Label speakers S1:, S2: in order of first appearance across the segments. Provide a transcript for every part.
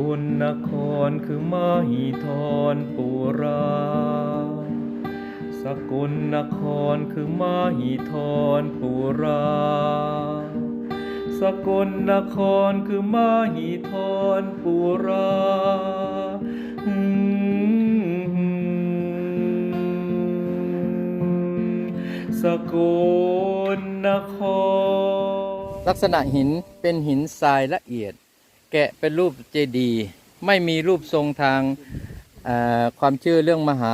S1: กุลนครคือมหิธรปุรา สกุลนครคือมหิธรปุรา สกุลนครคือมหิธรปุราสกุลนคร
S2: ลักษณะหินเป็นหินทรายละเอียด กะเป็นรูปเจดีย์ไม่มีรูปทรงทางความเชื่อเรื่องมหา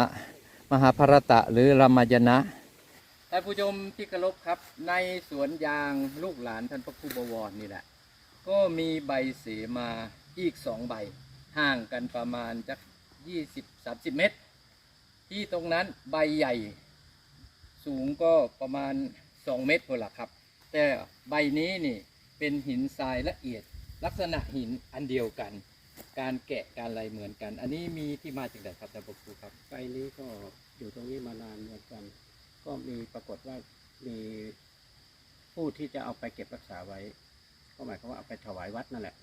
S2: มหาภารตะหรือรามายณะท่านผู้ชมที่เคารพครับ ในสวนยางลูกหลานท่านพระครูบวรนี่แหละ ก็มีใบเสมาอีกสองใบ ห่างกันประมาณจักยี่สิบสามสิบเมตร ที่ตรงนั้นใบใหญ่สูงก็ประมาณสองเมตรพอละครับ แต่ใบนี้นี่เป็นหินทรายละเอียด ลักษณะหินอันเดียวกัน การแกะการอะไรเหมือนกัน อันนี้มีที่มาจากไหนครับท่านผู้ครูครับ
S3: ไฟนี้ก็อยู่ตรงนี้มานานเหมือนกัน ก็มีปรากฏว่ามีผู้ที่จะเอาไปเก็บรักษาไว้ ก็หมายความว่าเอาไปถวายวัดนั่นแหละ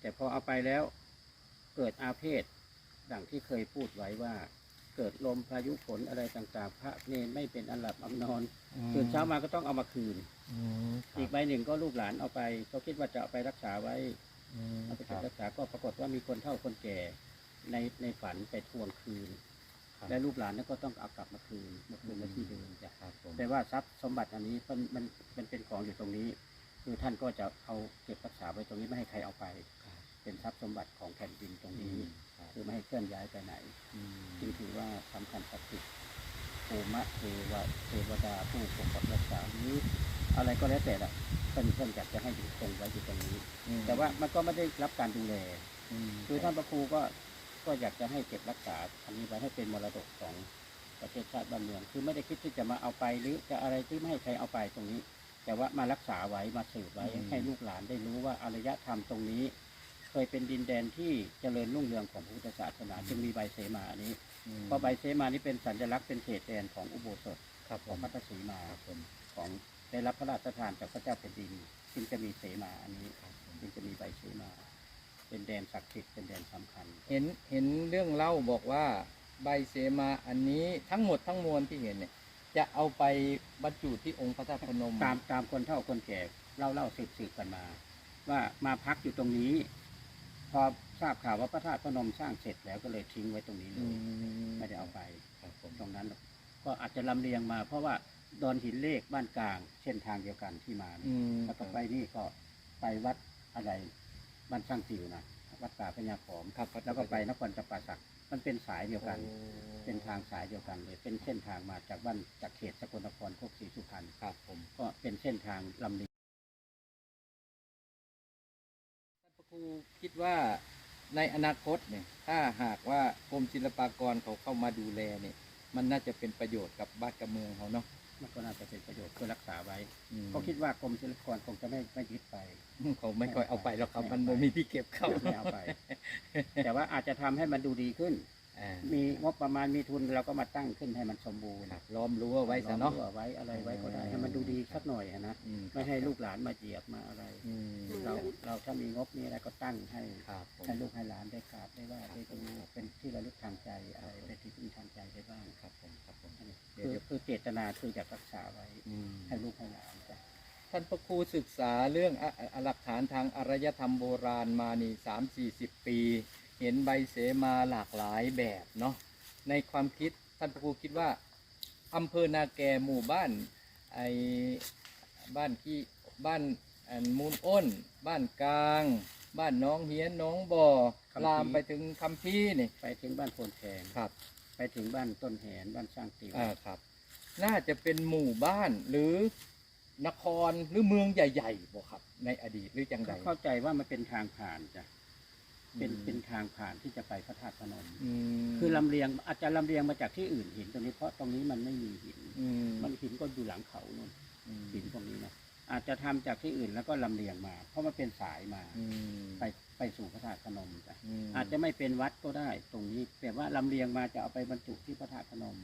S3: แต่พอเอาไปแล้วเกิดอาเพศดังที่เคยพูดไว้ว่า เกิดลมพายุฝนอะไรต่างๆ พระเนนไม่เป็นอันหลับอันนอนตื่นเช้ามาก็ต้องเอามาคืนอีกใบหนึ่งก็ลูกหลานเอาไปเขาคิดว่าจะเอาไปรักษาไว้เอาไปเก็บรักษาก็ปรากฏว่ามีคนเฒ่าคนแก่ในในฝันไปทวงคืน และลูกหลานนั้นก็ต้องเอากลับมาคืนมาคืนมาที่เดิมจ้ะ
S2: ครับผม
S3: แต่ว่าทรัพย์สมบัติอันนี้มันมันมันเป็นของอยู่ตรงนี้ คือท่านก็จะเอาเก็บรักษาไว้ตรงนี้ไม่ให้ใครเอาไป เป็นทรัพย์สมบัติของแผ่นดินตรงนี้คือไม่ให้เคลื่อนย้ายไปไหนจึงถือว่าสำคัญศักดิ์สิทธิ์โอมะเทวะเทวดาผู้ปกปักรักษาหรืออะไรก็แล้วแต่ละเพิ่นเพิ่นอยากจะให้อยู่ตรงไว้อยู่ตรงนี้ แต่ว่ามันก็ไม่ได้รับการดูแลคือท่านพระครูก็ก็อยากจะให้เก็บรักษาอันนี้ไว้ให้เป็นมรดกของประเทศชาติบ้านเมือง คือไม่ได้คิดที่จะมาเอาไปหรือจะอะไรที่ไม่ให้ใครเอาไปตรงนี้ แต่ว่ามารักษาไว้มาสืบไว้
S2: อืม
S3: ให้ลูกหลานได้รู้ว่าอารยธรรมตรงนี้เค ยเป็นดินแดนที่เจริญรุ่งเรืองของพุทธศาสนาจึงมีใบเสมาอันนี้เพราะใบเสมานี้เป็นสัญลักษณ์เป็นเขตแดนของอุโบสถ
S2: ครับผ
S3: ของ
S2: ม
S3: พัทสีมา
S2: ครับผม
S3: ของได้รับพระราชทานจากพระเจ้าแผ่นดินจึงจะมีเสมาอันนี้
S2: ครับผม
S3: จึงจะมีใบเสมา เป็นแดนศักดิ์สิทธิ์เป็นแดนสำคัญ
S2: เห็นเห็นเรื่องเล่าบอกว่าใบเสมาอันนี้ทั้งหมดทั้งมวลที่เห็นเนี่ยจะเอาไปบรรจุที่องค์พระธาตุพนม
S3: ตามตามคนเฒ่าคนแก่เล่าเล่าสืบสืบกันมา ว่ามาพักอยู่ตรงนี้ พอทราบข่าวว่าพระธาตุพนมสร้างเสร็จแล้วก็เลยทิ้งไว้ตรงนี้เล
S2: อื
S3: ย
S2: ม
S3: ไม่ได้เอาไป
S2: ครับผม
S3: ตรงนั้นก็อาจจะลำเลียงมา เพราะว่าดอนหินเลขบ้านกลางเส้นทางเดียวกันที่มา
S2: อืม
S3: แล้วก็ไปนี่ก็ไปวัดอะไรบ้านช่างติวนะวัดป่าพญาขอม
S2: ครับ
S3: แล้วก็ไปนครจำปาสักมันเป็นสายเดียวกัน
S2: โอ้
S3: เป็นทางสายเดียวกันเลย เป็นเส้นทางมาจากบ้านจากเขตสกลนครโคกศรีสุพรรณ
S2: ครับผม
S3: ก็เป็นเส้นทางลำเลียง
S2: รูคิดว่าในอนาคตเนี่ยถ้าหากว่ากรมศิลปากรเขาเข้ามาดูแลเนี่ย มันน่าจะเป็นประโยชน์กับบ้านกับเมืองเขาเนาะ
S3: มันก็น่าจะเป็นประโยชน์เพื่อรักษาไว้
S2: อืม
S3: เขาคิดว่ากรมศิลปากรคงจะไม่ไม่ยึดไป
S2: เขาไม่ค่อยเอาไปหรอกครับ
S3: ไม่
S2: มัน
S3: เอาไป
S2: ไม่มีที่เก็บเข้า
S3: ไม่เอาไป แต่ว่าอาจจะทำให้มันดูดีขึ้น
S2: อ่า
S3: มีงบประมาณมีทุนเราก็มาตั้งขึ้นให้มันสมบูรณ์
S2: ครับล้อมรั้วไว้ซะเนาะ
S3: ล้อมรั้วไว้อะไรไว้ก็ได้
S2: อืม
S3: ให้มันดูดีสักหน่อยอะนะ
S2: อื
S3: ไม่ให้ลูกหลานมาเหยียบมาอะไร
S2: อืม
S3: เราเราถ้ามีงบนี้อะไรก็ตั้งให้
S2: ครับผม
S3: ให้ลูกให้หลานได้กราบได้ไหว่าได้ดูเป็นที่ระลึกทางใจอะไรเป็นที่พึ่งทางใจได้บ้าง
S2: ครับผมครับผม
S3: อันนี้
S2: เดี๋ยว
S3: คือ
S2: เดี๋ยว
S3: คือเจตนาคืออยากรักษาไว้
S2: อืม
S3: ให้ลูกให้หลานจ้ะ
S2: ท่านพระครูศึกษาเรื่องอะอะหลักฐานทางอารยธรรมโบราณมานี่สามสี่สิบปี เห็นใบเสมาหลากหลายแบบเนาะในความคิดท่านพระครูคิดว่าอำเภอนาแกหมู่บ้านไอ้บ้านที่บ้านอันมูลอ้น บ้านกลาง บ้านน้องเฮียนน้องบ่อลามไปถึงคำพี่นี่
S3: ไปถึงบ้านโพนแขง
S2: ครับ
S3: ไปถึงบ้านต้นแหนบ้านสร้างติว
S2: อ่าครับ น่าจะเป็นหมู่บ้านหรือนครหรือเมืองใหญ่ๆบ่ครับ ในอดีตหรือจังใด
S3: เข้าใจว่ามันเป็นทางผ่านจ้ะ เป็น
S2: อืม
S3: เป็นทางผ่านที่จะไปพระธาตุพนม
S2: อืม
S3: คือลำเลียงอาจจะลำเลียงมาจากที่อื่นหินตรงนี้เพราะตรงนี้มันไม่มีหิน
S2: อืม
S3: มันหินก็อยู่หลังเขานู่น
S2: อืม
S3: หินพวกนี้นะอาจจะทำจากที่อื่นแล้วก็ลำเลียงมา เพราะมันเป็นสายมา
S2: อืม
S3: ไปไปสู่พระธาตุพนมจ้ะ
S2: ม
S3: อาจจะไม่เป็นวัดก็ได้ตรงนี้แต่ว่าลำเลียงมาจะเอาไปบรรจุที่พระธาตุพนม
S2: ม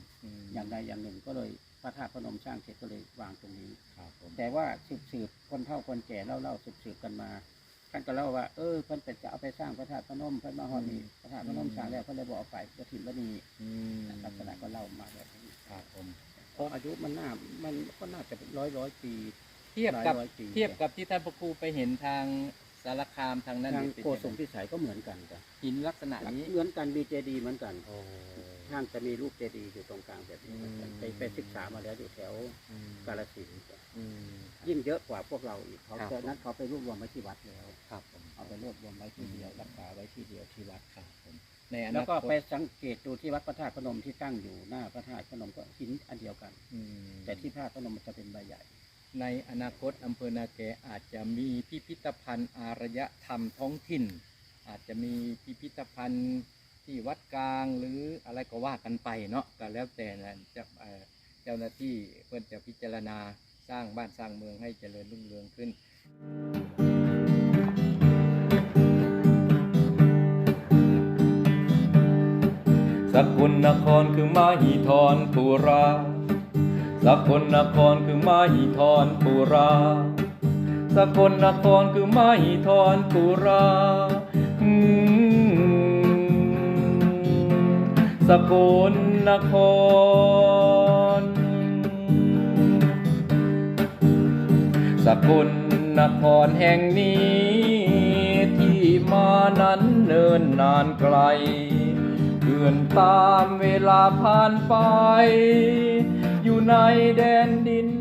S3: อย่างใดอย่างหนึ่งก็เลยพระธาตุพนมสร้างเสร็จก็เลยวางตรงนี้
S2: ครับผม
S3: แต่ว่าสืบสืบคนเฒ่าคนแก่เล่าเล่าสืบสืบกันมา ท่านก็เล่าว่าเออเพิ่นเป็นจะเอาไปสร้างพระธาตุพนมเพิ่นมาฮอดนี่พระธาตุพนมสร้างแล้วเพิ่นเลยบอกเอาไปจะถิ่มบ่นี
S2: อืม
S3: ลักษณะก็เล่ามาแบบนี้
S2: ครับผม
S3: เพราะอายุมันน่ามันก็น่าจะเป็นร้อยร้อยปี
S2: เทียบกับ
S3: หลายร้อยปี
S2: เทียบกับที่ท่านพระครูไปเห็นทางสารคามทางนั้น
S3: ทาง
S2: เป็น
S3: โกสุมพิสัยก็เหมือนกันจ้ะ
S2: หินลักษณะนี้
S3: เหมือนกันมีเจดีย์เหมือนกัน
S2: โอ้
S3: ท่านจะมีรูปเจดีย์อยู่ตรงกลางแบบนี้เหมือนกัน
S2: อืม
S3: ไปไปศึกษามาแล้วอยู่แถว
S2: อืม
S3: กาฬสินธุ์จ้ะ
S2: อืม
S3: ยิ่งเยอะกว่าพวกเราอีกเขา
S2: ครับ
S3: แต่นั้นเขาไปรวบรวมไว้ที่วัดแล้ว
S2: ครับผม
S3: เอาไปรวบรวมไว้ที่เดียวรักษาไว้ที่เดียวที่วัด
S2: ครับผมในอ
S3: แล้
S2: นาวค
S3: ก็
S2: ต
S3: ไปสังเกตดูที่วัดพระธาตุพนมที่ตั้งอยู่หน้าพระธาตุพนมก็หินอันเดียวกัน
S2: อืม
S3: แต่ที่พระธาตุพนมมันจะเป็นใบใหญ่
S2: ในอนาคตอำเภอนาแกอาจจะมีพิพิธภัณฑ์อารยธรรมท้องถิ่น อาจจะมีพิพิธภัณฑ์ ที่วัดกลางหรืออะไรก็ว่ากันไปเนาะก็แล้วแต่นะจะเจ้าหน้าที่เพื่อจะพิจารณาสร้างบ้านสร้างเมืองให้เจริญรุ่งเรืองขึ้น
S1: สกุลนครคือมาหิทรปุราสกลนครคือมาหิทรปุราสกลนครคือมาหิทรปุราอื สกลนคร สกลนครแห่งนี้ ที่มานั้นเนินนานไกลเกื่อนตามเวลาผ่านไป อยู่ในแดนดิน